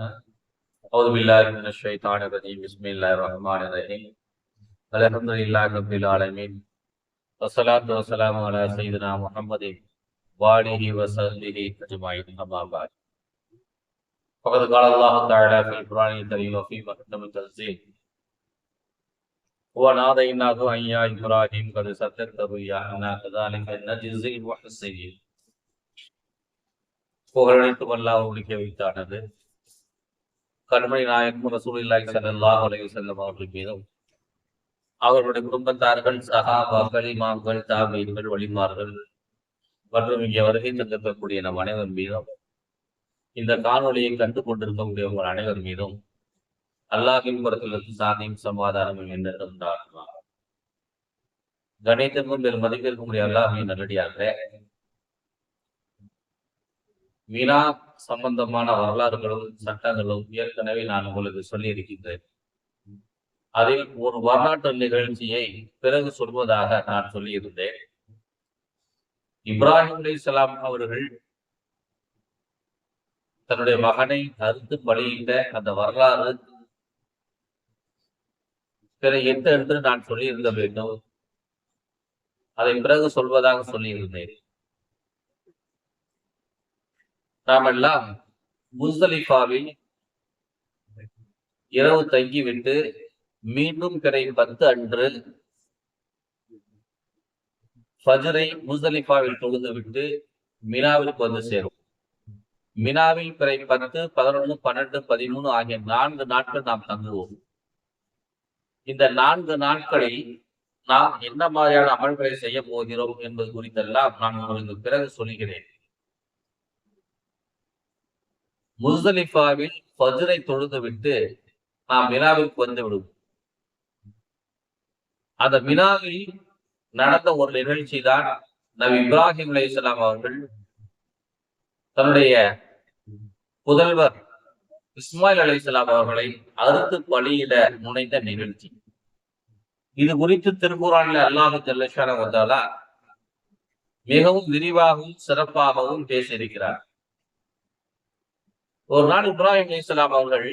أعوذ بالله من الشيطان الرجيم بسم الله الرحمن الرحيم الحمد لله رب العالمين والصلاة والسلام على سيدنا محمد وآله وصحبه أجمعين أما بعد فقد قال الله تعالى في القرآن الكريم وفي محكم التنزيل وناديناه أن يا إبراهيم قد صدقت رؤيانا كذلك نجزي المحسنين புகழனைத்தும் அல்லாஹ் ஒழிக்க வைத்தானது கண்மணி நாயகம் ரசூலில்லாய் ஸல்லல்லாஹு அலைஹி வஸல்லம் அவர்கள் மீதும் அவர்களுடைய குடும்பத்தார்கள் சகாபாக்கள் இமாம்கள் தாபீன்கள் வழிமார்கள் மற்றும் இங்கே வருகை தந்திருக்கக்கூடிய நம் அனைவர் மீதும் இந்த காணொலியை கண்டு கொண்டிருக்கக்கூடிய உங்கள் அனைவர் மீதும் அல்லாஹின் புறத்திலிருந்து சாந்தியும் சமாதானமும் என்னிடம் கணிதமும் பெரும் மதிப்பிற்கும் முடிய அல்லாஹின் நல்லடியாக வினா சம்பந்தமான வரலாறுகளும் சட்டங்களும் ஏற்கனவே நான் உங்களுக்கு சொல்லியிருக்கின்றேன். அதில் ஒரு வரலாற்று நிகழ்ச்சியை பிறகு சொல்வதாக நான் சொல்லியிருந்தேன். இப்ராஹிம் அலி இஸ்லாம் அவர்கள் தன்னுடைய மகனை அறுத்து பலியிட்ட அந்த வரலாறு பிற எட்டு என்று நான் சொல்லியிருந்த வேண்டும். அதை பிறகு சொல்வதாக சொல்லியிருந்தேன். நாமெல்லாம் முஸ்தலிஃபாவில் இரவு தங்கிவிட்டு மீண்டும் பிறை பத்து அன்று ஃபஜரை முஸ்தலிஃபாவில் தொழுது விட்டு மினாவிற்கு வந்து சேரும். மினாவில் பிறை பத்து பதினொன்று பன்னெண்டு பதிமூணு ஆகிய நான்கு நாட்கள் நாம் தங்குவோம். இந்த நான்கு நாட்களில் நாம் என்ன மாதிரியான அமல்களை செய்ய போகிறோம் என்பது குறித்தெல்லாம் நான் உங்களுக்கு பிறகு சொல்கிறேன். முஸ்தலிஃபாவில் ஃபஜ்ரை தொழுது விட்டு நாம் மினாவிற்கு வந்து விடுவோம் அந்த மினாவில் நடந்த ஒரு நிகழ்ச்சி தான் நபி இப்ராஹிம் அலி இஸ்லாம் அவர்கள் தன்னுடைய புதல்வர் இஸ்மாயில் அலி இஸ்லாம் அவர்களை அறுத்து பலியிட முனைந்த நிகழ்ச்சி. இது குறித்து திருக்குறானில் அல்லாஹு ஜல்லஷான வந்தாலா மிகவும் விரிவாகவும் சிறப்பாகவும் பேசியிருக்கிறார். ஒரு நாள் இப்ராஹிம் அலி இஸ்லாம் அவர்கள்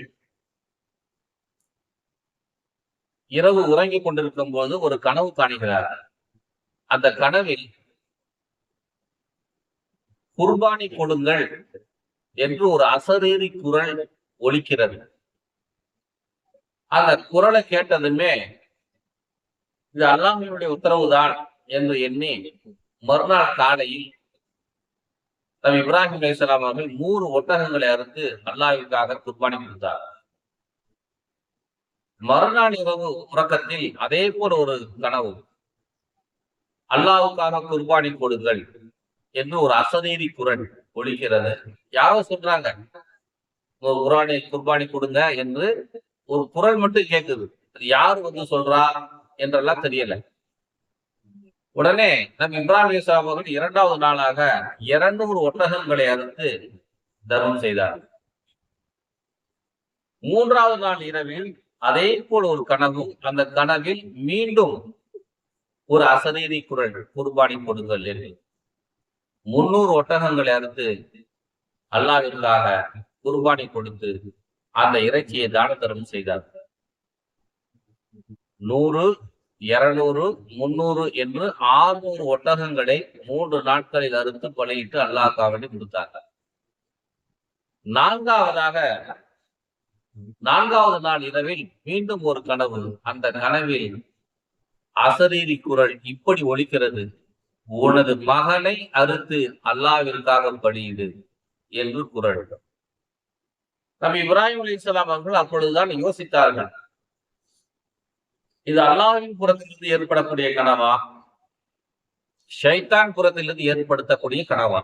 இரவு உறங்கிக் கொண்டிருக்கும் போது ஒரு கனவு காணுகிறார். அந்த கனவில் குர்பானி கொடுங்கள் என்று ஒரு அசரீரி குரல் ஒலிக்கிறது. அந்த குரலை கேட்டதுமே இது அல்லாஹினுடைய உத்தரவுதான் என்று எண்ணி மறுநாள் காலையில் நம் இப்ராஹிம் அலிஸ்லாம் அவர்கள் நூறு ஒட்டகங்களை அறுத்து அல்லாஹிற்காக குர்பானி கொடுத்தார். மறுநாள் இரவு உறக்கத்தில் அதே போல ஒரு கனவு. அல்லாவுக்காக குர்பானி கொடுங்கள் என்று ஒரு அசதீரி குரல் ஒழிக்கிறது யாரோ சொல்றாங்க குரானை குர்பானி கொடுங்க என்று ஒரு குரல் மட்டும் கேட்குது யார் வந்து சொல்றா என்றெல்லாம் தெரியல. உடனே நம் இப்ராஹிம் அவர்கள் இரண்டாவது நாளாக இருநூறு ஒட்டகங்களை அறுத்து தர்மம் செய்தார். மூன்றாவது நாள் இரவில் அதே போல் ஒரு கனவும் அந்த கனவில் மீண்டும் ஒரு அசரீரி குரல் குர்பானி கொடுங்கள் என்று. முன்னூறு ஒட்டகங்களை அறுத்து அல்லாவிற்காக குர்பானி கொடுத்து அந்த இறைச்சியை தான தர்மம் செய்தார். நூறு இருநூறு முன்னூறு என்று ஆறுநூறு ஒட்டகங்களை மூன்று நாட்களில் அறுத்து பலியிட்டு அல்லாஹாவடி கொடுத்தாங்க. நான்காவதாக நான்காவது நாள் இரவில் மீண்டும் ஒரு கனவு. அந்த கனவில் அசரீரி குரல் இப்படி ஒலிக்கிறது. உனது மகனை அறுத்து அல்லாவிற்காக பலியிடு என்று குரல். நம் இப்ராஹிம் அலி இஸ்லாம் அவர்கள் அப்பொழுதுதான் யோசித்தார்கள். இது அல்லாவின் புறத்திலிருந்து ஏற்படக்கூடிய கனவா? ஷைத்தான் புறத்திலிருந்து ஏற்படுத்தக்கூடிய கனவா?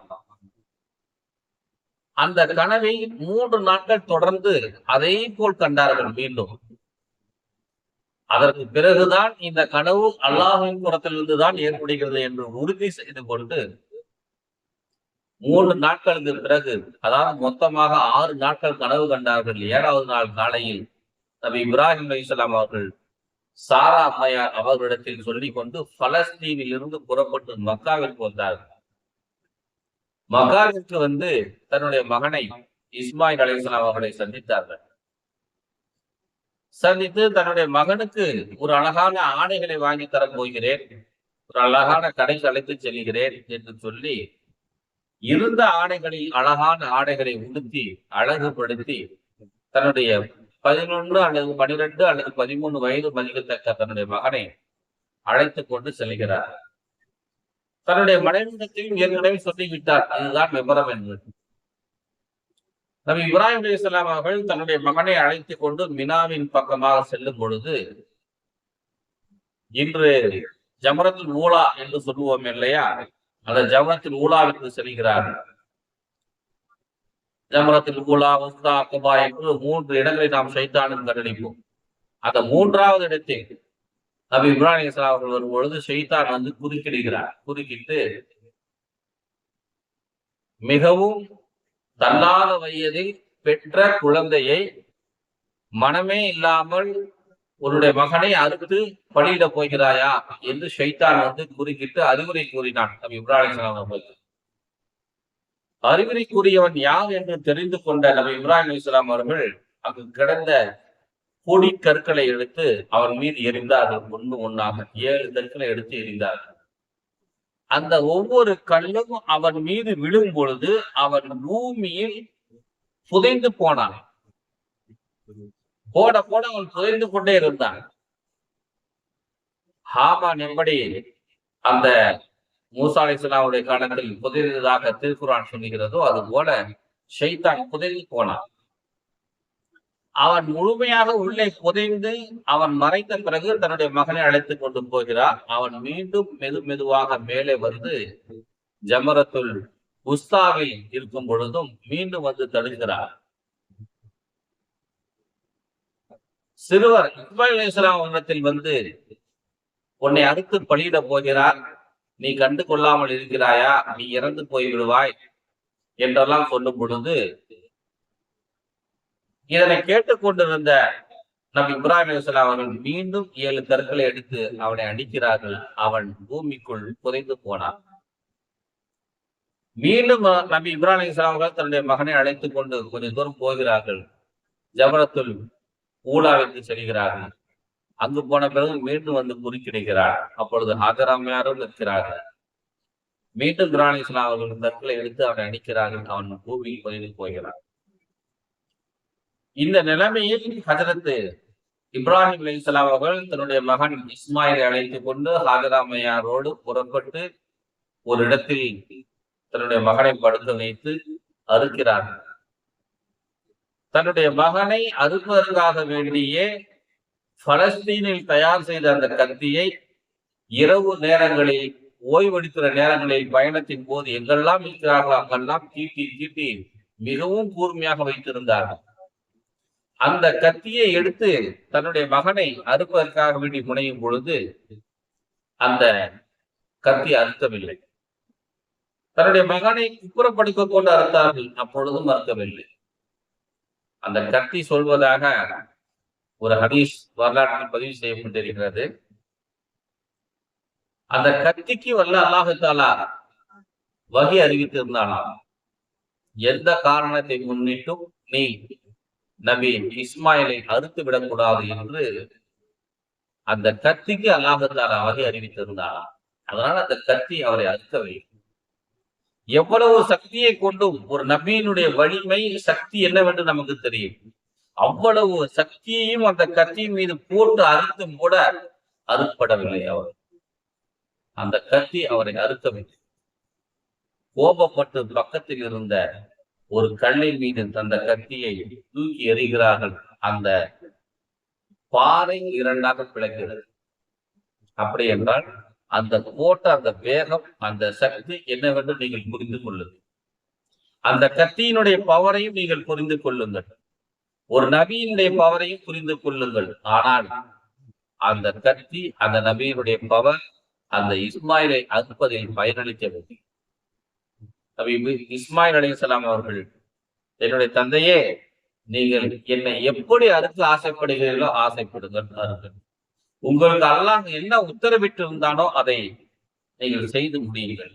அந்த கனவை மூன்று நாட்கள் தொடர்ந்து அதே போல் கண்டார்கள் மீண்டும். அதற்கு பிறகுதான் இந்த கனவு அல்லாஹின் புறத்திலிருந்து தான் ஏற்படுகிறது என்று உறுதி செய்து கொண்டு மூன்று நாட்களுக்கு பிறகு அதாவது மொத்தமாக ஆறு நாட்கள் கனவு கண்டார்கள். ஏழாவது நாள் காலையில் நபி இப்ராஹிம் அலிஸ்லாம் அவர்கள் சாரா அம்மையார் அவர்களிடத்தில் சொல்லிக் கொண்டு பலஸ்தீனில் இருந்து புறப்பட்டு மக்காவிற்கு வந்தார்கள் மக்காவிற்கு வந்து தன்னுடைய மகனை இஸ்மாயில் அலிஸ்லாம் அவர்களை சந்தித்தார்கள். சந்தித்து தன்னுடைய மகனுக்கு ஒரு அழகான ஆடைகளை வாங்கி தரப் போகிறேன் ஒரு அழகான கடைக்கு அழைத்து செல்கிறேன் என்று சொல்லி இருந்த ஆடைகளில் அழகான ஆடைகளை உடுத்தி அழகுபடுத்தி தன்னுடைய பதினொன்று அல்லது பனிரெண்டு அல்லது பதிமூணு வயது மதிக்கத்தக்க தன்னுடைய மகனை அழைத்து கொண்டு செல்கிறார். தன்னுடைய மனைவிடத்தையும் ஏற்கனவே சொல்லிவிட்டார். அதுதான் விபரம் என்று. நபி இப்ராஹிம் அலிஸ்லாம் அவர்கள் தன்னுடைய மகனை அழைத்துக் கொண்டு மினாவின் பக்கமாக செல்லும் பொழுது இன்று ஜமரத்தில் ஊலா என்று சொல்லுவோம் இல்லையா? அந்த ஜமரத்தில் ஊலாவிற்கு செல்கிறார். ஜமரத்தில் கூலா உஸ்தா அக்கபா என்று மூன்று இடங்களை நாம் சைத்தானும் கண்டடிப்போம் அந்த மூன்றாவது இடத்தில் நபி இப்ராஹிம் இஸ்லாம் அவர்கள் வரும் பொழுது வந்து குறுக்கிடுகிறார். குறுக்கிட்டு மிகவும் தள்ளாத வயதில் பெற்ற குழந்தையை மனமே இல்லாமல் உன்னுடைய மகனை அறுத்து பணியிட போகிறாயா என்று ஷைத்தான் வந்து குறுக்கிட்டு அறிவுரை கூறினான் நபி இப்ராஹிம் இஸ்லாம் அலைஹி வஸல்லம் அறிவுரை கூறியவன் யார் என்று தெரிந்து கொண்ட நபி இப்ராஹிம் இஸ்லாம் அவர்கள் அங்கு கிடந்த பொடி கற்களை எடுத்து அவன் மீது எரிந்தார்கள் ஒன்று ஒன்றாக ஏழு கற்களை எடுத்து எரிந்தார்கள் அந்த ஒவ்வொரு கல்லும் அவன் மீது விழும் பொழுது அவன் பூமியில் புதைந்து போனான். போட போட அவன் புதைந்து கொண்டே இருந்தான். ஹாமான் எப்படி அந்த மூசா அலிஸ்லாவுடைய காலத்தில் புதைந்ததாக திருக்குறான் சொல்லுகிறதோ அது போல ஷைத்தான் புதைந்து போனான். அவன் முழுமையாக உள்ளே புதைந்து அவன் மறைத்த பிறகு தன்னுடைய மகனை அழைத்துக் கொண்டு போகிறார் அவன் மீண்டும் மெது மெதுவாக மேலே வந்து ஜமரத்துல் உஸ்தாவில் இருக்கும் பொழுதும் மீண்டும் வந்து தடுக்கிறார் சிறுவர் இஸ்மாயில் இஸ்லாம் வந்து உன்னை அடுத்து பலியிட போகிறார். நீ கண்டு கொள்ளாமல் இருக்கிறாயா? நீ இறந்து போய் விடுவாய் என்றெல்லாம் சொல்லும் பொழுது இதனை கேட்டுக்கொண்டிருந்த நம் இப்ராஹிம் அலிஸ்லாம் அவர்கள் மீண்டும் ஏழு கற்களை எடுத்து அவனை அடிக்கிறார்கள். அவன் பூமிக்குள் புதைந்து போனான். மீண்டும் நபி இப்ராஹிம் அலிஸ்லாம் அவர்கள் தன்னுடைய மகனை அழைத்துக் கொண்டு கொஞ்சம் தூரம் போகிறார்கள். ஜபரத்துல் ஊலாவிற்கு செல்கிறார்கள். அங்கு போன பிறகு மீண்டும் வந்து குறுக்கிடுகிறார். அப்பொழுது ஹாஜராமையாரும் நிற்கிறார்கள். மீண்டும் குரானிஸ்லாம் அவர்கள் கற்களை எடுத்து அவனை அடிக்கிறார்கள் அவன் பூமியில் புதைந்து போகிறான். இந்த நிலைமையில் ஹஜரத்து இப்ராஹிம் அலிஸ்லாம் அவர்கள் தன்னுடைய மகன் இஸ்மாயிலை அழைத்துக் கொண்டு ஹாஜராமையாரோடு புறப்பட்டு ஒரு இடத்தில் தன்னுடைய மகனை படுக்க வைத்து அறுக்கிறார்கள். தன்னுடைய மகனை அறுப்பதற்காக வேண்டியே பலஸ்தீனில் தயார் செய்த அந்த கத்தியை இரவு நேரங்களில் ஓய்வெடுக்கிற நேரங்களில் பயணத்தின் போது எங்கெல்லாம் இருக்கிறார்களோ அங்கெல்லாம் தீட்டி தீட்டி மிகவும் கூர்மையாக வைத்திருந்தார்கள். அந்த கத்தியை எடுத்து தன்னுடைய மகனை அறுப்பதற்காக வேண்டி முனையும் பொழுது அந்த கத்தி அறுக்கவில்லை. தன்னுடைய மகனை குப்புறப்படுக்க கொண்டு அறுத்தார்கள் அப்பொழுதும் அறுக்கவில்லை. அந்த கத்தி சொல்வதாக ஒரு ஹதீஸ் வரலாற்றில் பதிவு செய்யப்பட்டிருக்கிறது. அந்த கத்திக்கு வல்ல அல்லாஹு தாலா வகி அறிவித்திருந்தானாம். எந்த காரணத்தை முன்னிட்டும் நீ நபி இஸ்மாயிலை அறுத்து விடக்கூடாது என்று அந்த கத்திக்கு அல்லாஹத்தால வகை அறிவித்திருந்தானா அதனால அந்த கத்தி அவரை அறுக்கவே எவ்வளவு சக்தியை கொண்டும் ஒரு நபியினுடைய வலிமை சக்தி என்னவென்று நமக்கு தெரியும். அவ்வளவு சக்தியையும் அந்த கத்தியின் மீது போட்டு அறுத்தும் கூட அறுக்கப்படவில்லை அவர். அந்த கத்தி அவரை அறுக்கவில்லை. கோபப்பட்டு பக்கத்தில் இருந்த ஒரு கல்லின் மீது தந்த கத்தியை தூக்கி எறிகிறார்கள். அந்த பாறை இரண்டாக பிளக்கிறது. அப்படி என்றால் அந்த போட்ட அந்த வேகம் அந்த சக்தி என்னவென்று நீங்கள் புரிந்து கொள்ளுங்கள். அந்த கத்தியினுடைய பவரையும் நீங்கள் புரிந்து கொள்ளுங்கள். ஒரு நபியினுடைய பவரையும் புரிந்து கொள்ளுங்கள். ஆனால் அந்த கத்தி அந்த நபியினுடைய பவர் அந்த இஸ்மாயிலை அறுப்பதில் பயனளிக்கவில்லை நபி இஸ்மாயில் அலிசலாம் அவர்கள் என்னுடைய தந்தையே நீங்கள் என்னை எப்படி அறுத்து ஆசைப்படுகிறீர்களோ ஆசைப்படுங்கள் அருங்கள் உங்களுக்கு அல்லாஹ் என்ன உத்தரவிட்டு இருந்தானோ அதை நீங்கள் செய்து முடியுங்கள்.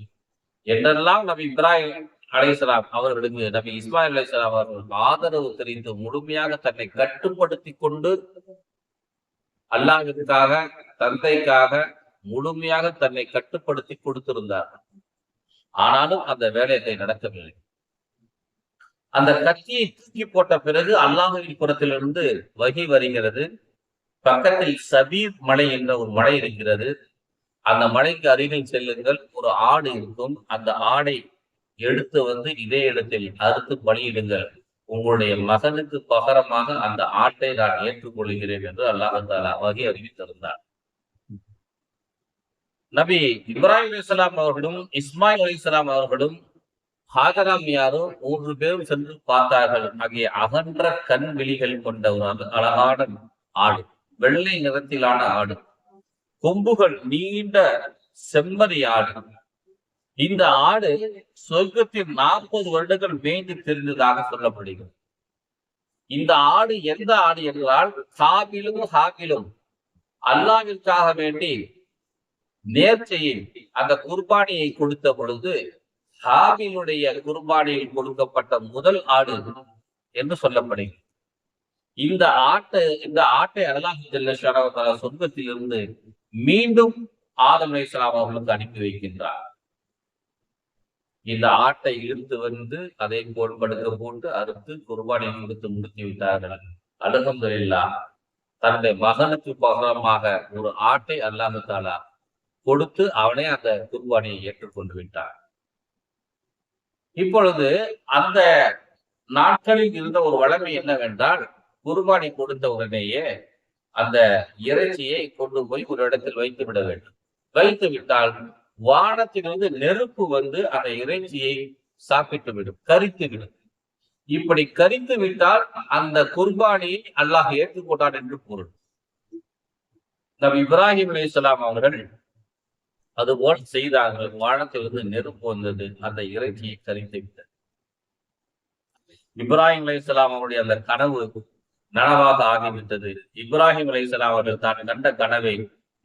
என்றெல்லாம் நபி இப்ராஹிம் அலைசலாம் அவர்களுக்கு நபி இஸ்மாயில் அலைசலாம் அவர்கள் ஆதரவு தெரிந்து முழுமையாக தன்னை கட்டுப்படுத்தி கொண்டு அல்லாஹிற்காக தந்தைக்காக முழுமையாக தன்னை கட்டுப்படுத்தி கொடுத்திருந்தார். ஆனாலும் அந்த வேலையத்தை நடக்கவில்லை. அந்த கத்தியை தூக்கி போட்ட பிறகு அல்லாஹுவின் புறத்திலிருந்து வகி வருகிறது. பக்கத்தில் சபீர் மலை என்ற ஒரு மலை இருக்கிறது. அந்த மலைக்கு அருகில் செல்லுங்கள். ஒரு ஆடு இருக்கும். அந்த ஆடை எடுத்து வந்து இதே இடத்தில் அறுத்து பலியிடுங்கள். உங்களுடைய மகனுக்கு பகரமாக அந்த ஆட்டை நான் ஏற்றுக்கொள்கிறேன் என்று அல்லாஹாலா வகை அறிவித்திருந்தார். நபி இப்ராஹிம் அலிஸ்லாம் அவர்களும் இஸ்மாயில் அலிஸ்லாம் அவர்களும் ஹாஜராமியாரும் மூன்று பேரும் சென்று பார்த்தார்கள். ஆகிய அகன்ற கண் விழிகள் கொண்ட ஒரு அழகான ஆடு வெள்ளை நிறத்திலான ஆடு கொம்புகள் நீண்ட செம்மறி ஆடு இந்த ஆடு சொர்க்கத்தில் நாற்பது வருடங்கள் மேய்ந்து தெரிந்ததாக சொல்லப்படுகிறது. இந்த ஆடு எந்த ஆடு என்றால் சாபிலும் ஹாபிலும் அல்லாவிற்காக வேண்டி நேர்ச்சையை அந்த குர்பானியை கொடுத்த பொழுது ஹாபிலுடைய குர்பானியில் கொடுக்கப்பட்ட முதல் ஆடு என்று சொல்லப்படுகிறது. இந்த ஆட்டை இந்த ஆட்டை அல்லாஹ் சொர்க்கத்தில் இருந்து மீண்டும் ஆதம் அலைஹிஸ்ஸலாம் அவர்களுக்கு அனுப்பி வைக்கின்றார். இந்த ஆட்டை இழுத்து வந்து அதை போல் படுக்க போட்டு அறுத்து குர்பானை கொடுத்து முடித்து விட்டார்கள். அலகம்துல்லா தன்னுடைய மகனுக்கு பகரமாக ஒரு ஆட்டை அல்லாஹு தாலா கொடுத்து அவனே அந்த குர்பானியை ஏற்றுக்கொண்டு விட்டான். இப்பொழுது அந்த நாட்களில் இருந்த ஒரு வழமை என்னவென்றால் குர்பானி கொடுத்த உடனேயே அந்த இறைச்சியை கொண்டு போய் ஒரு இடத்தில் வைத்து விட வேண்டும். வைத்து விட்டால் வானத்திலிருந்து நெருப்பு வந்து அந்த இறைச்சியை சாப்பிட்டு விடும் கரித்து விடும் இப்படி கரித்து விட்டால் அந்த குர்பானியை அல்லாஹ் ஏற்றுக்கொண்டான் என்று பொருள். நம் இப்ராஹிம் அலைஹிஸ்ஸலாம் அவர்கள் அதுபோல் செய்தார்கள் வானத்திலிருந்து நெருப்பு வந்தது அந்த இறைச்சியை கரித்து விட்டது இப்ராஹிம் அலைஹிஸ்ஸலாம் அவருடைய அந்த கனவு நனவாக ஆகிவிட்டது. இப்ராஹிம் அலைஹிஸ்ஸலாம் அவர்கள் தான் கண்ட கனவை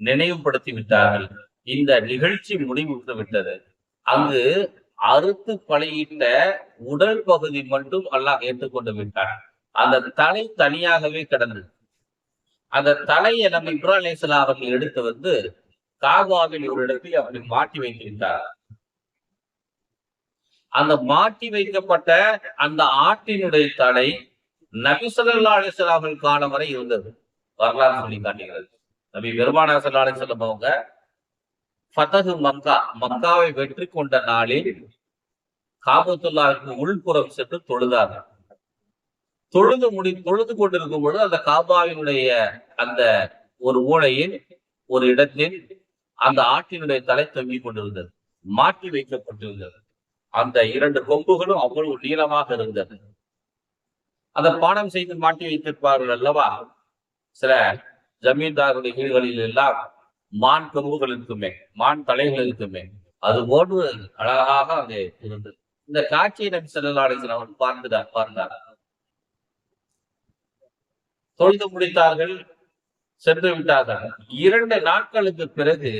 நினைவுபடுத்தி விட்டார்கள் இந்த நிகழ்ச்சி முடிவுற்று விட்டது. அங்கு அறுத்து பலியிட்ட உடல் பகுதி மட்டும் அல்லாஹ் ஏற்றுக்கொண்டு விட்டார் அந்த தலை தனியாகவே கிடந்தது. அந்த தலையை நம்ம இப்ராஹிம் அவர்கள் எடுத்து வந்து காபாவில் ஒரு இடத்தில் அப்படி மாட்டி வைத்திருந்தார் அந்த மாட்டி வைக்கப்பட்ட அந்த ஆட்டினுடைய தலை நபிசல்லா அலிஸ்லாம் அவர்கள் காலம் வரை இருந்தது. வரலாறு சொல்லி காட்டுகிறது. நபி பெருமானா சல்லா அலிஸ்லாம் அவங்க ஃபதகு மக்கா மக்காவை வெற்றி கொண்ட நாளில் காபத்துல்லாவிற்கு உள்புறம் சென்று தொழுதார்கள். தொழுது முடி தொழுது கொண்டிருக்கும் பொழுது அந்த காபாவினுடைய அந்த ஒரு ஊழையில் ஒரு இடத்தில் அந்த ஆட்டினுடைய தலை தொங்கிக் கொண்டிருந்தது மாட்டி வைக்கப்பட்டிருந்தது. அந்த இரண்டு கொம்புகளும் அவ்வளவு நீளமாக இருந்தது. அந்த பாடம் செய்து மாட்டி வைத்திருப்பார்கள் அல்லவா? சில ஜமீன்தாருடைய வீடுகளில் எல்லாம் மான் கொம்புகள் இருக்குமே மான் தலைகள் இருக்குமே அது போன்று அழகாக அங்கே இருந்தது. இந்த காட்சியை நபி ஸல்லல்லாஹு அவன் பார்ந்தார் பார்ந்தார் தொழுது முடித்தார்கள் சென்று விட்டார்கள். இரண்டு நாட்களுக்கு பிறகு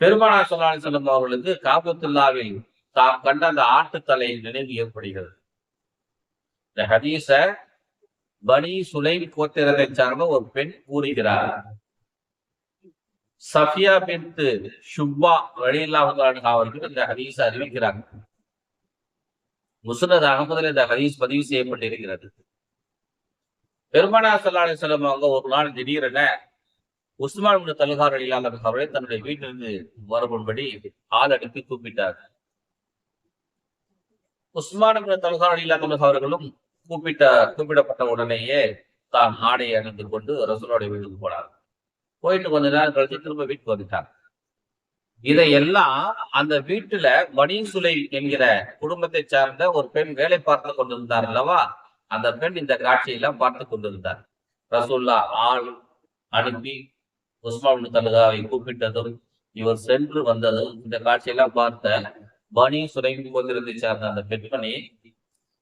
பெருமானா சொல்லாலி செல்லும் அவர்களுக்கு காபத்துல்லாவில் தாம் கண்ட அந்த ஆட்டுத்தலை நினைவு ஏற்படுகிறது. இந்த ஹதீச பனி சுலை கோத்திரத்தை சார்ந்த ஒரு பெண் கூறுகிறார். சஃபியா பின்து ஷுப்பா வழியில்லாமல் அவர்கள் இந்த ஹதீஸ் அறிவிக்கிறாங்க. முஸ்னத் அகமதுல இந்த ஹதீஸ் பதிவு செய்யப்பட்டிருக்கிறது. பெருமானா சல்லாஹ் செல்லம் அவங்க ஒரு நாள் திடீரென உஸ்மான் பின் தல்கார் அலிலாமன் அவர்களை தன்னுடைய வீட்டிலிருந்து வரும்படி ஆள் அனுப்பி கூப்பிட்டார் உஸ்மான் பின் தல்கார் அலிலாமன் அவர்களும் கூப்பிட்ட கூப்பிடப்பட்ட உடனேயே தான் ஆடையை அணிந்து கொண்டு ரசூலோடைய வீட்டுக்கு போனார் போயிட்டு கொஞ்ச நேரம் கழிச்சு திரும்ப வீட்டுக்கு வந்துட்டாங்க. இதையெல்லாம் அந்த வீட்டுல மணிசுலை என்கிற குடும்பத்தை சார்ந்த ஒரு பெண் வேலை பார்த்து கொண்டிருந்தார் அல்லவா? அந்த பெண் இந்த காட்சியெல்லாம் பார்த்து கொண்டிருந்தார். ரசூல்லா ஆள் அனுப்பி உஸ்மான் தலுகாவை கூப்பிட்டதும் இவர் சென்று வந்ததும் இந்த காட்சியெல்லாம் பார்த்த பனி சுரங்கி கொண்டிருந்து சார்ந்த அந்த பெண்மணி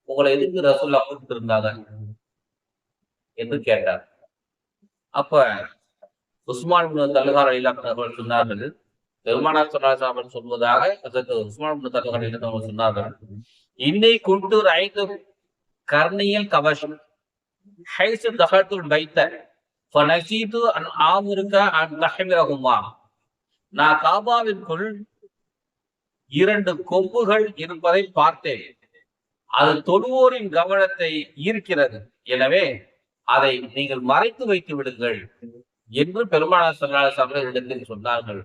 உங்களை எதுக்கு ரசூல்லா கூப்பிட்டு இருந்தாங்க? என்று கேட்டார். அப்ப உஸ்மான் தலுகார் அவர்கள் சொன்னார்கள். பெருமானார் சொல்லாசாமல் சொல்வதாக அதற்கு உஸ்மான் தகவல் அவங்க சொன்னார்கள். இன்னை குண்டு ஐந்து கர்ணியல் கவசம். ஹைசு தகத்துல் வைத்த ஃபனசீது அன் ஆமுருக்க அன் தஹமிரகுமா நான் காபாவிற்குள் இரண்டு கொம்புகள் இருப்பதை பார்த்தேன். அது தொழுவோரின் கவனத்தை ஈர்க்கிறது. எனவே அதை நீங்கள் மறைத்து வைத்து விடுங்கள். என்று பெருமானார் சல்லாஹ் இடத்தில் சொன்னார்கள்.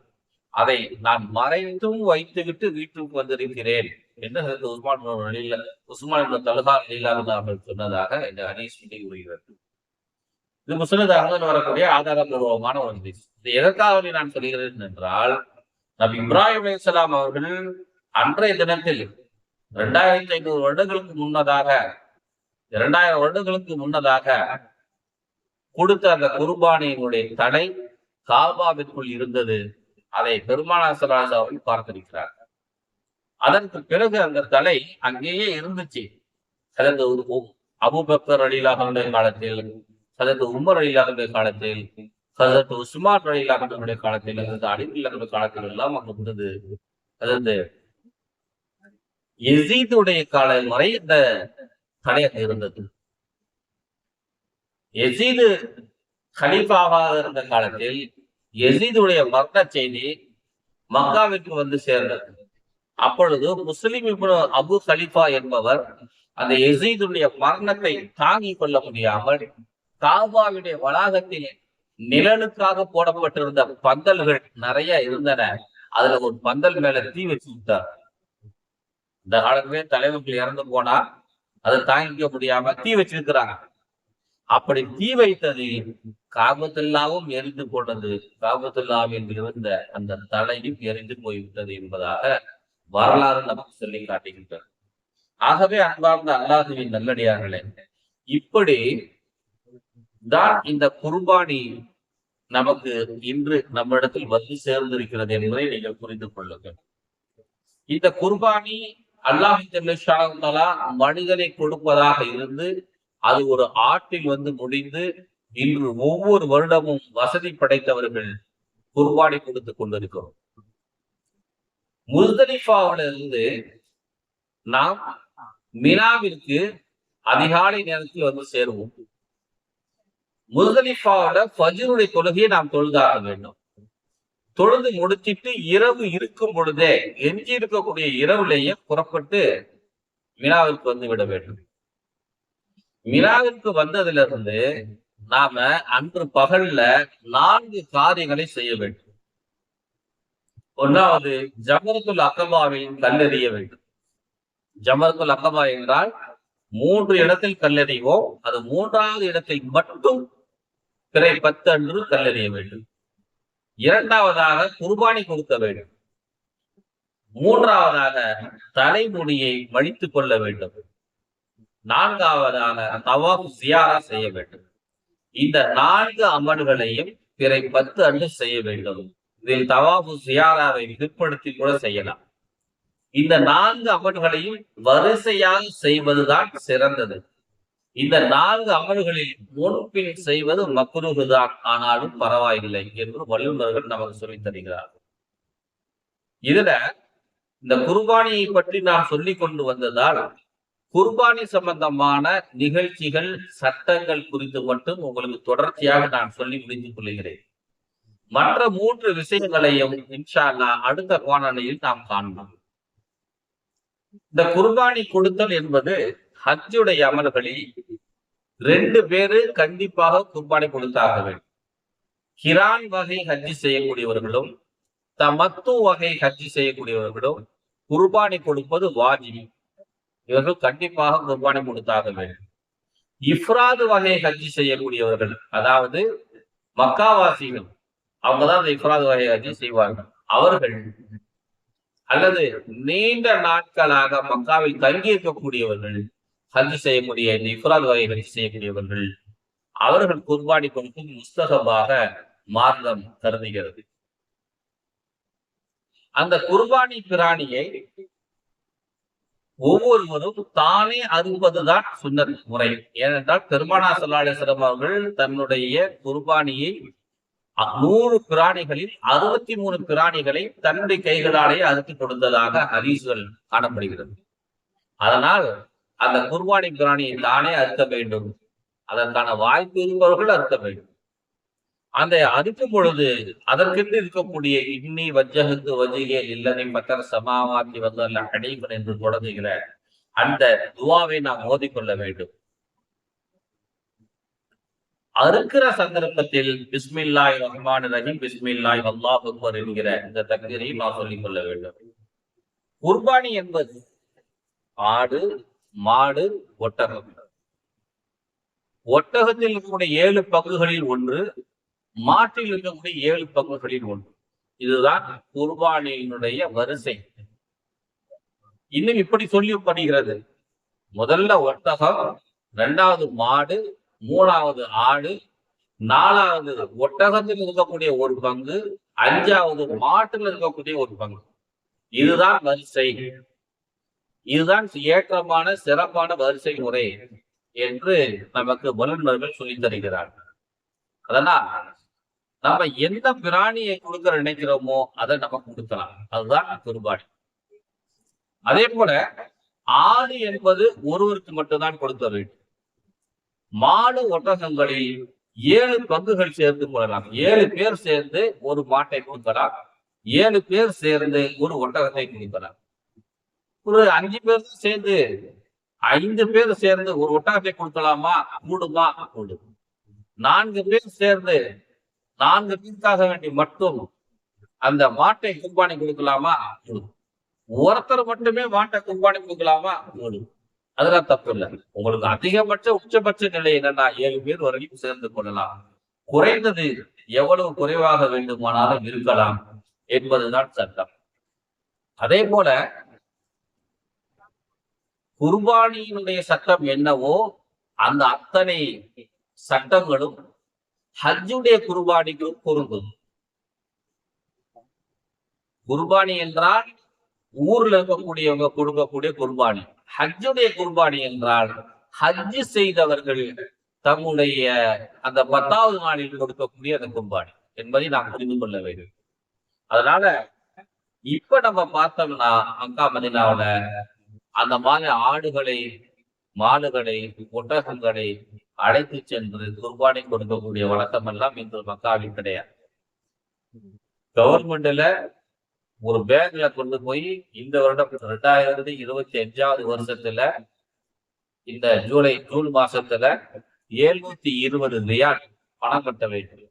அதை நான் மறைந்தும் வைத்துவிட்டு வீட்டுக்கு வந்திருக்கிறேன் என்று ஹஜரத் உஸ்மான் வழியில் வழியில உஸ்மான் தலுகார் இல்லாத அவர்கள் சொன்னதாக இந்த ஹதீஸ் கூறுகிறது. இது முஸ்லிதாக வரக்கூடிய ஆதாரபூர்வமான ஒரு ஹதீஸ். இது எதற்காக நான் சொல்கிறேன் என்றால் நபி இப்ராஹிம் அலைஹிஸ்ஸலாம் அவர்கள் அன்றைய தினத்தில் இரண்டாயிரத்தி ஐநூறு வருடங்களுக்கு முன்னதாக இரண்டாயிரம் வருடங்களுக்கு முன்னதாக கொடுத்த அந்த குர்பானியினுடைய தடை காபாவிற்குள் இருந்தது. அதை பெருமானா சலாசாவை பார்த்திருக்கிறார். அதற்கு பிறகு அந்த தலை அங்கேயே இருந்துச்சு. அதற்கு அபுபக்கர் அலிலாகனுடைய காலத்தில் அதற்கு உமர் அலிலாகனுடைய காலத்தில் அதற்கு உஸ்மான் அலிலாகனுடைய காலத்தில் அதற்கு அலிலாகனுடைய காலத்தில் எல்லாம் அங்கு இருந்தது. அதாவது எசீதுடைய காலம் வரை இந்த தடையாக இருந்தது. எசீது கலீஃபாவாக இருந்த காலத்தில் எசீதுடைய மரண செய்தி மக்காவிற்கு வந்து சேர்ந்தது. அப்பொழுது முஸ்லிம் இப்னு அபு கலீஃபா என்பவர் அந்த எசீதுடைய மரணத்தை தாங்கிக் கொள்ள முடியாமல் காபாவுடைய வளாகத்தில் நிழலுக்காக போடப்பட்டிருந்த பந்தல்கள் நிறைய இருந்தன. அதுல ஒரு பந்தல் மேல தீ வச்சு விட்டார் இந்த காலத்திலே தலைவர்கள் இறந்து போனா அதை தாங்கிக்க முடியாம தீ வச்சிருக்கிறாங்க. அப்படி தீ வைத்தது காபத்துல்லாவும் எரிந்து போனது காபத்துல்லாவில் இருந்த அந்த தலையும் எரிந்து போய்விட்டது என்பதாக வரலாறு நமக்கு சொல்லி காட்டுகின்றது. ஆகவே அன்பார்ந்த அல்லாஹுவின் நல்லடியார்களே இப்படி தான் இந்த குர்பானி நமக்கு இன்று நம்மிடத்தில் வந்து சேர்ந்திருக்கிறது என்பதை நீங்கள் புரிந்து கொள்ளுங்கள். இந்த குர்பானி அல்லாஹ் மனிதனை கொடுப்பதாக இருந்து அது ஒரு ஆட்டில் வந்து முடிந்து இன்று ஒவ்வொரு வருடமும் வசதி படைத்தவர்கள் குர்பானி கொடுத்து கொண்டிருக்கிறோம். முஸ்தலிஃபாவில இருந்து நாம் மினாவிற்கு அதிகாலை நேரத்தில் வந்து சேருவோம். முஸ்தலிஃபாவோட ஃபஜ்ருடைய தொழுகையை நாம் தொழுதாக வேண்டும். தொழுது முடிச்சிட்டு இரவு இருக்கும் பொழுதே எஞ்சி இருக்கக்கூடிய இரவுலேயே புறப்பட்டு மினாவிற்கு வந்து விட வேண்டும். மினாவிற்கு வந்ததிலிருந்து நாம அன்று பகல்ல நான்கு காரியங்களை செய்ய வேண்டும். ஒன்றாவது ஜமரத்துல் அக்கமாவின் கல்லெறிய வேண்டும். ஜமரத்துல் அக்கமா என்றால் மூன்று இடத்தில் கல்லெறிவோம் அது மூன்றாவது இடத்தில் மட்டும் பிறை பத்து அன்று கல்லெறிய வேண்டும். இரண்டாவதாக குர்பானி கொடுக்க வேண்டும். மூன்றாவதாக தலைமுடியை மடித்துக் கொள்ள வேண்டும். நான்காவதாக தவாப் ஜியாரா செய்ய வேண்டும். இந்த நான்கு அமல்களையும் பிறை பத்து அன்று செய்ய வேண்டும். இதில் தவாபு சியாராவை பிற்படுத்தி கூட செய்யலாம். இந்த நான்கு அமல்களையும் வரிசையாக செய்வதுதான் சிறந்தது. இந்த நான்கு அமல்களில் முன்பின் செய்வது மக்குருகுதான் ஆனாலும் பரவாயில்லை என்று வல்லுநர்கள் நமக்கு சொல்லித் தருகிறார்கள். இதுல இந்த குர்பானியை பற்றி நான் சொல்லி கொண்டு வந்ததால் குர்பானி சம்பந்தமான நிகழ்ச்சிகள் சட்டங்கள் குறித்து மட்டும் உங்களுக்கு தொடர்ச்சியாக நான் சொல்லி முடித்துக் கொள்கிறேன். மற்ற மூன்று விஷயங்களையும் இன்ஷா அடுத்த கோணனையில் நாம் காண்போம். இந்த குர்பானி கொடுத்தல் என்பது ஹஜ்ஜுடைய அமல்களில் ரெண்டு பேரு கண்டிப்பாக குர்பானி கொடுத்தாக வேண்டும். கிரான் வகை ஹஜ்ஜி செய்யக்கூடியவர்களும் தமத்து வகை ஹஜ்ஜி செய்யக்கூடியவர்களும் குர்பானி கொடுப்பது வாஜிபி. இவர்கள் கண்டிப்பாக குர்பானி கொடுத்தாக வேண்டும். இஃப்ராது வகை ஹஜ்ஜி செய்யக்கூடியவர்கள் அதாவது மக்காவாசிகள் அவங்கதான் அந்த இஃப்ராது வகை ஹஜ்ஜி செய்வார்கள். அவர்கள் அல்லது நீண்ட நாட்களாக மக்காவில் தங்கி இருக்கக்கூடியவர்கள் ஹஜ் செய்யக்கூடிய இந்த இஃப்ராத் வகை ஹஜ்ஜி செய்யக்கூடியவர்கள் அவர்கள் குர்பானி கொடுக்கும் முஸ்தகமாக மார்க்கம் கருதுகிறது. அந்த குர்பானி பிராணியை ஒவ்வொருவரும் தானே அறுப்பதுதான் சுண்ணத் முறை. ஏனென்றால் பெருமானா சல்லாசலம் அவர்கள் தன்னுடைய குர்பானியை நூறு பிராணிகளில் அறுபத்தி மூணு பிராணிகளை தன்னுடைய கைகளாலே அறுத்து கொடுத்ததாக அரிசுகள் காணப்படுகிறது. அதனால் அந்த குர்பானி பிராணியை தானே அறுக்க வேண்டும். அதற்கான வாய்ப்பு இருப்பவர்கள் அறுக்க வேண்டும். அந்த அறுக்கும் பொழுது அதற்கென்று இருக்கக்கூடிய இன்னி வஜ்ஜகுக்கு வஜிகே இல்லனை மற்ற சமாவாக்கி வந்து அல்ல அடைவன் என்று தொடங்குகிற அந்த துவாவை நாம் மோதிக்கொள்ள வேண்டும். அறுக்கிற சந்தர்ப்பத்தில் பிஸ்மில்லாய் ரஹ்மான் ரஹீம் பிஸ்மில்லாய் அல்லாஹ் அக்பர் என்கிற இந்த தக்தீரையும் நாம் சொல்லிக் கொள்ள வேண்டும். குர்பானி என்பது ஆடு மாடு ஒட்டகம். ஒட்டகத்தில் இருக்கக்கூடிய ஏழு பங்குகளில் ஒன்று மாட்டில் இருக்கக்கூடிய ஏழு பங்குகளில் ஒன்று. இதுதான் குர்பானியினுடைய வரிசை. இன்னும் இப்படி சொல்லப்படுகிறது முதல்ல ஒட்டகம் இரண்டாவது மாடு மூணாவது ஆடு நாலாவது ஒட்டகத்தில் இருக்கக்கூடிய ஒரு பங்கு அஞ்சாவது மாட்டில் இருக்கக்கூடிய ஒரு பங்கு. இதுதான் வரிசை. இதுதான் ஏற்றமான சிறப்பான வரிசை முறை என்று நமக்கு வல்லுநர்கள் சொல்லி தருகிறார்கள். அதனால் நம்ம எந்த பிராணியை கொடுக்க நினைக்கிறோமோ அதை நம்ம கொடுக்கலாம். அதுதான் குர்பானி அதே போல ஆடு என்பது ஒருவருக்கு மட்டும்தான் கொடுக்க வேண்டும். மாடு ஒட்டகங்களில் ஏழு பங்குகள் சேர்ந்து கொள்ளலாம். ஏழு பேர் சேர்ந்து ஒரு மாட்டை கொடுக்கலாம். ஏழு பேர் சேர்ந்து ஒரு ஒட்டகத்தை கொடுக்கலாம். ஒரு அஞ்சு பேர் சேர்ந்து ஐந்து பேர் சேர்ந்து ஒரு ஒட்டகத்தை கொடுக்கலாமா? கூடுமா? கூடும். நான்கு பேர் சேர்ந்து நான்கு பேருக்காக வேண்டி மட்டும் அந்த மாட்டை குர்பானி கொடுக்கலாமா? ஒருத்தர் மட்டுமே மாட்டை குர்பானி கொடுக்கலாமா? அதெல்லாம் தப்பு இல்லை உங்களுக்கு அதிகபட்ச உச்சபட்ச நிலை என்னன்னா ஏழு பேர் வரைக்கும் சேர்ந்து கொள்ளலாம். குறைந்தது எவ்வளவு குறைவாக வேண்டுமானாலும் இருக்கலாம் என்பதுதான் சட்டம். அதே போல குர்பானியினுடைய சட்டம் என்னவோ அந்த அத்தனை சட்டங்களும் ஹஜ்ஜுடைய குர்பானிக்கு பொருந்தும் குர்பானி என்றால் ஊர்ல இருக்கக்கூடியவங்க கொடுக்கக்கூடிய குர்பானி. ஹஜ்ஜுடைய குர்பானி என்றால் ஹஜ்ஜு செய்தவர்கள் தங்களுடைய அந்த பத்தாவது நாளில் கொடுக்கக்கூடிய அந்த குர்பானி என்பதை நாம் புரிந்து கொள்ள வேண்டும். அதனால இப்ப நம்ம பார்த்தோம்னா அங்கா மதினாவுல அந்த மாதிரி ஆடுகளை மாடுகளை ஒட்டகங்களை அழைத்து சென்று குர்பானை கொடுக்கக்கூடிய வழக்கம் எல்லாம் இன்று மக்காவில் கிடையாது கவர்மெண்ட்ல ஒரு பேங்க்ல கொண்டு போய் இந்த வருடம் ரெண்டாயிரத்தி இருபத்தி அஞ்சாவது வருஷத்துல இந்த ஜூலை ஜூன் மாசத்துல எழுநூத்தி இருபது ரியால் பணம் கட்ட வேண்டும்.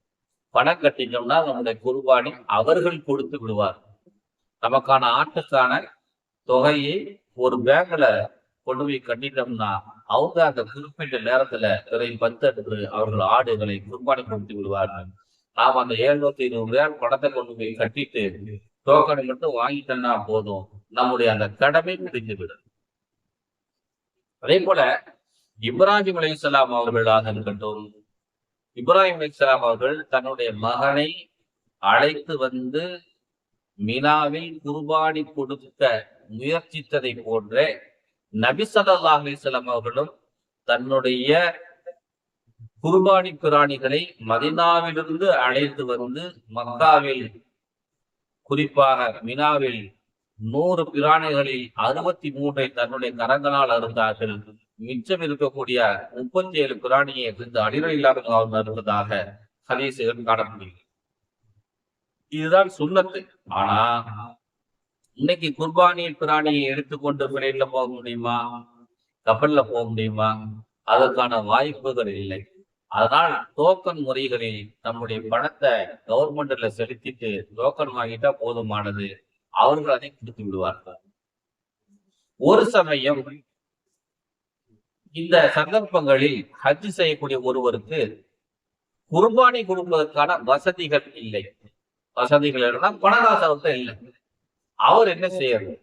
பணம் கட்டிட்டோம்னா நம்முடைய குர்பானி அவர்கள் கொடுத்து விடுவார். நமக்கான ஆட்டுக்கான தொகையை ஒரு பேங்க்ல கொண்டு போய் கட்டிட்டோம்னா அவங்க அந்த குறிப்பிட்ட நேரத்துல பிறை பத்தெடுத்து அவர்கள் ஆடுகளை குர்பானி கொடுத்து விடுவார்கள். நாம் அந்த எழுநூத்தி இருபது ரூபாய் படத்தை கொண்டு போய் கட்டிட்டு டோக்கனை மட்டும் வாங்கிட்டோம்னா போதும். நம்முடைய அந்த கடமை முடிந்துவிடும். அதே போல இப்ராஹிம் அலிசலாம் அவர்களாக இருக்கட்டும் இப்ராஹிம் அலிசலாம் அவர்கள் தன்னுடைய மகனை அழைத்து வந்து மினாவில் குர்பானி கொடுக்க முயற்சித்ததை போன்றே நபி ஸல்லல்லாஹு அவர்களும் தன்னுடைய குர்பானி பிராணிகளை மதினாவிலிருந்து அழைத்து வந்து மக்காவில் குறிப்பாக மினாவில் நூறு பிராணிகளில் அறுபத்தி மூன்றை தன்னுடைய கரங்களால் அருந்தார்கள் மிச்சம் இருக்கக்கூடிய முப்பத்தி ஏழு பிராணியை இந்த அடிகள் இல்லாத அருந்ததாக ஹதீசுகள் காணப்படுகிறது. இதுதான் சுண்ணத்து. ஆனா இன்னைக்கு குர்பானி பிராணியை எடுத்துக்கொண்டு பிளேன்ல போக முடியுமா? கப்பல்ல போக முடியுமா? அதற்கான வாய்ப்புகள் இல்லை. அதனால் டோக்கன் முறைகளில் நம்முடைய பணத்தை கவர்மெண்ட்ல செலுத்திட்டு டோக்கன் வாங்கிட்டா போதுமானது. அவர்கள் அதை கொடுத்து விடுவார்கள். ஒரு சமயம் இந்த சந்தர்ப்பங்களில் ஹஜ் செய்யக்கூடிய ஒருவருக்கு குர்பானி கொடுப்பதற்கான வசதிகள் இல்லை. வசதிகள் இல்லைன்னா பணகாசவத்தை இல்லை. அவர் என்ன செய்யறது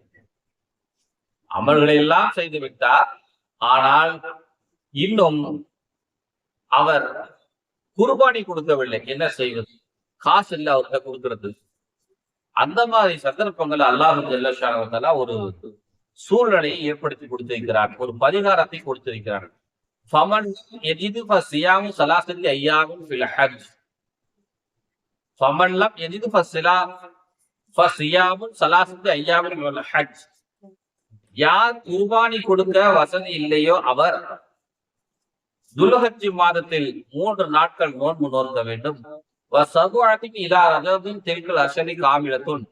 அமல்களை எல்லாம் செய்து விட்டார். ஆனால் இன்னும் அவர் குர்பானி கொடுக்கவில்லை. என்ன செய்வது? காசு இல்ல அவர்கிட்ட கொடுக்கிறது. அந்த மாதிரி சந்தர்ப்பங்கள் அல்லாஹு ஜல்லஷானவத்தால ஒரு சூழ்நிலையை ஏற்படுத்தி கொடுத்திருக்கிறார். ஒரு பரிகாரத்தை கொடுத்திருக்கிறார். ஃபமன் எஜிது ஃபசியாமு சலாசத்தி ஐயாவும் ஃபில் ஹஜ். எதிது சலாசத்து ஐயாமின் ஹஜ் யார் குர்பானி கொடுக்க வசதி இல்லையோ அவர் துலகச்சி மாதத்தில் மூன்று நாட்கள் நோன்பு நோர்ந்த வேண்டும். சகுவாத்தின் இதா ரஜபின் தெற்கில் அசனி காமிலத்துன்.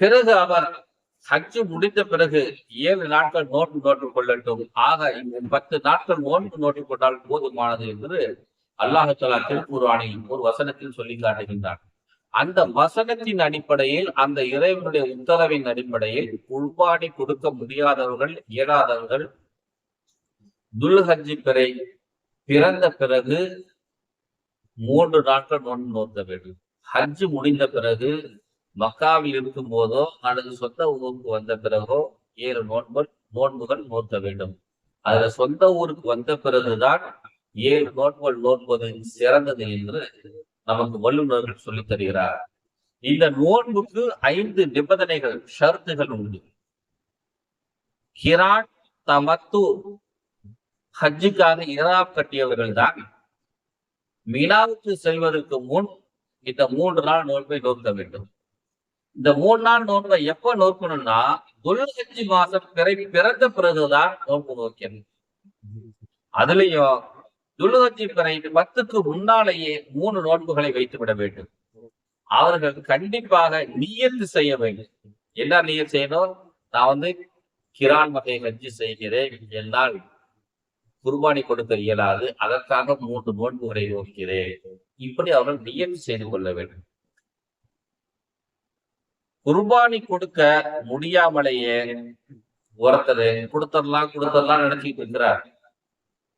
பிறகு அவர் ஹஜ்ஜு முடிந்த பிறகு ஏழு நாட்கள் நோன்பு நோட்டுக் கொள்ளட்டும் ஆக பத்து நாட்கள் நோன்பு நோட்டுக் கொண்டால் போதுமானது என்று அல்லாஹலா திருக்குறானில் ஒரு வசனத்தில் சொல்லி காட்டுகின்றார் அந்த வசனத்தின் அடிப்படையில் அந்த இறைவனுடைய உத்தரவின் அடிப்படையில் உள்வாடி கொடுக்க முடியாதவர்கள் இயலாதவர்கள் துல்ஹஜி பிறை பிறந்த பிறகு மூன்று நாட்கள் நோன்பு நோக்க வேண்டும். ஹஜ்ஜு முடிந்த பிறகு மக்காவில் இருக்கும் போதோ அல்லது சொந்த ஊருக்கு வந்த பிறகோ ஏழு நோன்பு நோன்புகள் நோக்க வேண்டும். அதுல சொந்த ஊருக்கு வந்த பிறகுதான் ஏழு நோன்புகள் நோன்பது சிறந்தது என்று நமக்கு வல்லுநர்கள் சொல்லித் தருகிறார். இந்த நோன்புக்கு ஐந்து நிபந்தனைகள் ஷர்த்துகள் உண்டு. கிராட் தமத்து ஹஜ்ஜுக்காக இராப் கட்டியவர்கள் தான் மினாவுக்கு செல்வதற்கு முன் இந்த மூன்று நாள் நோன்பை நோக்க வேண்டும். இந்த மூணு நாள் நோன்பை எப்ப நோக்கணும்னா துல்ஹஜ்ஜி மாசம் பிறை பிறந்த பிறகுதான் நோன்பு நோக்கணும் அதுலயும் துல்ஹஜ்ஜி பிறை பத்துக்கு முன்னாலேயே மூணு நோன்புகளை வைத்து விட வேண்டும். அவர்கள் கண்டிப்பாக நியத்து செய்ய வேண்டும். என்ன நியத் செய்யணும்? நான் வந்து கிரான் வகை கஞ்சி செய்கிறேன் என்னால் குர்பானி கொடுக்க இயலாது. அதற்காக மூன்று நோன்புகளை நோக்கிறேன் இப்படி அவர்கள் நியத்து செய்து கொள்ள வேண்டும். குர்பானி கொடுக்க முடியாமலேயே ஒருத்தர் கொடுத்தரலாம் கொடுத்தரலாம் நினைச்சிட்டு இருக்கிறார்.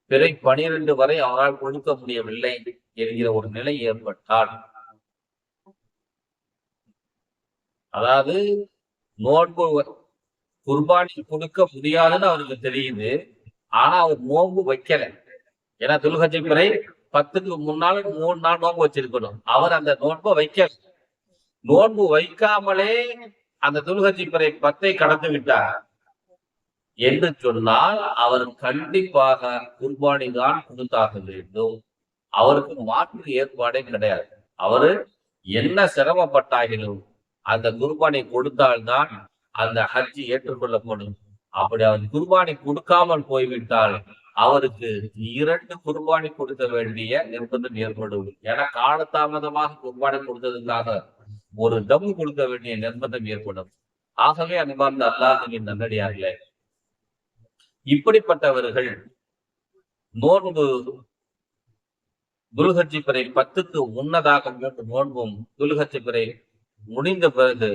பிறை பனிரெண்டு வரை அவரால் கொடுக்க முடியவில்லை என்கிற ஒரு நிலை ஏற்பட்டால். அதாவது நோன்பு குர்பானி கொடுக்க முடியாதுன்னு அவருக்கு தெரியுது. ஆனா அவர் நோன்பு வைக்கல. ஏன்னா துல்கஜி பிறை பத்துக்கு முன்னாள் மூணு நாள் நோன்பு வச்சிருக்கணும். அவர் அந்த நோன்பை வைக்கல. நோன்பு வைக்காமலே அந்த துல்கஜி பிறை பத்தை கடந்து விட்டார். என்று சொன்னால் அவர் கண்டிப்பாக குர்பானி தான் கொடுத்தாக வேண்டும். அவருக்கு மாற்று ஏற்பாடே கிடையாது. அவரு என்ன சிரமப்பட்டாகிலும் அந்த குர்பானை கொடுத்தால்தான் அந்த ஹஜ்ஜி ஏற்றுக்கொள்ளப்படும். அப்படி அவர் குர்பானி கொடுக்காமல் போய்விட்டால் அவருக்கு இரண்டு குர்பானி கொடுக்க வேண்டிய நிர்பந்தம் ஏற்படும். ஏன்னா காலதாமதமாக குர்பானி கொடுத்ததுக்காக ஒரு தம் கொடுக்க வேண்டிய நிர்பந்தம் ஏற்படும். ஆகவே அன்பார்ந்த அல்லாஹின் நல்லடியார்களே இப்படிப்பட்டவர்கள் நோன்பு துல்ஹஜி பிறை பத்துக்கு முன்னதாக மூன்று நோன்பும் துல்ஹஜி பிறை முடிந்த பிறகு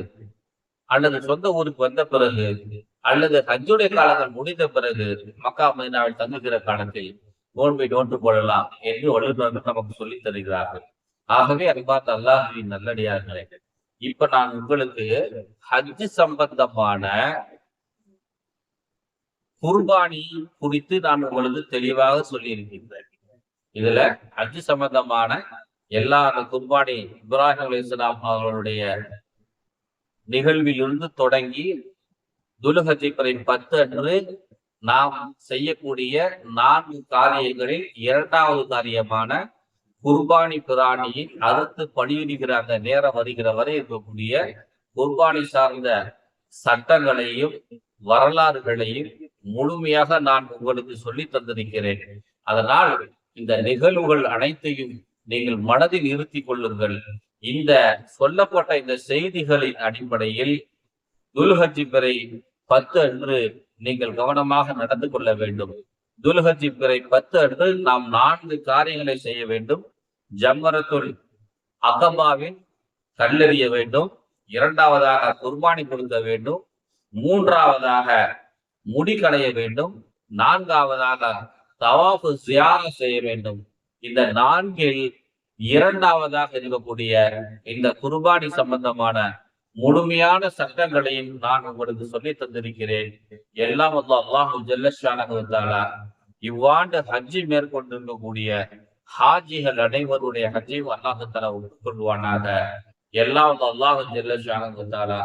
அல்லது சொந்த ஊருக்கு வந்த பிறகு அல்லது ஹஜ்ஜுடைய காலங்கள் முடிந்த பிறகு மக்கா மதினாவில் தங்குகிற காலத்தில் நோன்பை நோன்று கொள்ளலாம் என்று வல்லுநர்கள் நமக்கு சொல்லித் தருகிறார்கள். ஆகவே அன்பார்ந்த அல்லாஹுவின் நல்லடியார்களே இப்ப நான் உங்களுக்கு ஹஜ் சம்பந்தமான குர்பானி குறித்து நான் உங்களுக்கு தெளிவாக சொல்லியிருக்கின்றேன். இதுல ஹஜ் சம்பந்தமான எல்லா அந்த குர்பானி இப்ராஹிம் அலி இஸ்லாம் அவர்களுடைய நிகழ்விலிருந்து தொடங்கி துலுகஜிப்பரை பத்து அன்று நாம் செய்யக்கூடிய நான்கு காரியங்களில் இரண்டாவது காரியமான குர்பானி பிராணியை அறுத்து பணியிடுகிற அந்த நேரம் வருகிற வரை இருக்கக்கூடிய குர்பானி சார்ந்த சட்டங்களையும் வரலாறுகளையும் முழுமையாக நான் உங்களுக்கு சொல்லி தந்திருக்கிறேன். அதனால் இந்த நிகழ்வுகள் அனைத்தையும் நீங்கள் மனதில் நிறுத்தி கொள்ளுங்கள். இந்த சொல்லப்பட்ட இந்த செய்திகளின் அடிப்படையில் துல்ஹஜி பிறை பத்து அன்று நீங்கள் கவனமாக நடந்து கொள்ள வேண்டும். துல்ஹஜி பிறை பத்து அன்று நாம் நான்கு காரியங்களை செய்ய வேண்டும். ஜம்மரத்துல் அகமாவின் கல்லெறிய வேண்டும். இரண்டாவதாக குர்பானி கொடுக்க வேண்டும். மூன்றாவதாக முடி களைய வேண்டும். நான்காவதாக தவாஃபு சியார செய்ய வேண்டும். இந்த நான்கில் இரண்டாவதாக இருக்கக்கூடிய இந்த குர்பானி சம்பந்தமான முழுமையான சட்டங்களையும் நான் உங்களுக்கு சொல்லி தந்திருக்கிறேன். எல்லாம் வந்து அல்லாஹு ஜல்லஷானகுத்தாலா இவ்வாண்டு ஹஜ்ஜி மேற்கொண்டிருக்கக்கூடிய ஹாஜிகள் அனைவருடைய ஹஜ்ஜையும் அல்லாஹு தலா ஒப்புக்கொள்வானாக எல்லாம் அல்லாஹு ஜல்லஷானகுத்தாலா